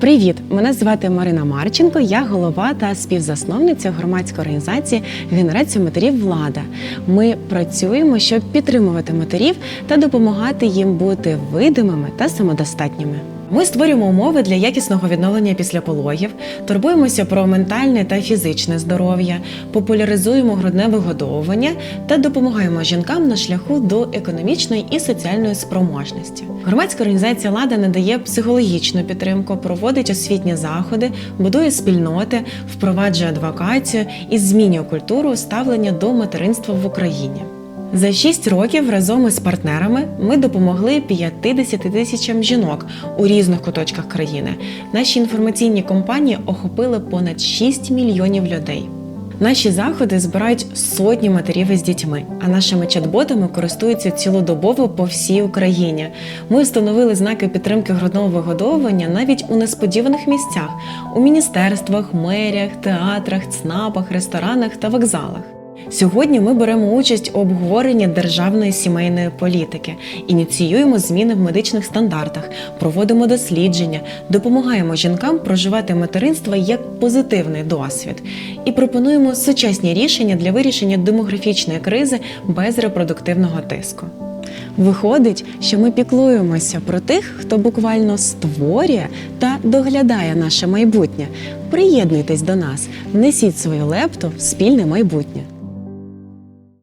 Привіт! Мене звати Марина Марченко. Я голова та співзасновниця громадської організації Генерація матерів Влада. Ми працюємо, щоб підтримувати матерів та допомагати їм бути видимими та самодостатніми. Ми створюємо умови для якісного відновлення після пологів, турбуємося про ментальне та фізичне здоров'я, популяризуємо грудне вигодовування та допомагаємо жінкам на шляху до економічної і соціальної спроможності. Громадська організація Лада надає психологічну підтримку, проводить освітні заходи, будує спільноти, впроваджує адвокацію і змінює культуру ставлення до материнства в Україні. За 6 років разом із партнерами ми допомогли 50 тисячам жінок у різних куточках країни. Наші інформаційні компанії охопили понад 6 мільйонів людей. Наші заходи збирають сотні матерів із дітьми, а нашими чат-ботами користуються цілодобово по всій Україні. Ми встановили знаки підтримки грудного вигодовування навіть у несподіваних місцях у міністерствах, меріях, театрах, ЦНАПах, ресторанах та вокзалах. Сьогодні ми беремо участь у обговоренні державної сімейної політики, ініціюємо зміни в медичних стандартах, проводимо дослідження, допомагаємо жінкам проживати материнство як позитивний досвід і пропонуємо сучасні рішення для вирішення демографічної кризи без репродуктивного тиску. Виходить, що ми піклуємося про тих, хто буквально створює та доглядає наше майбутнє. Приєднуйтесь до нас, внесіть свою лепту в спільне майбутнє.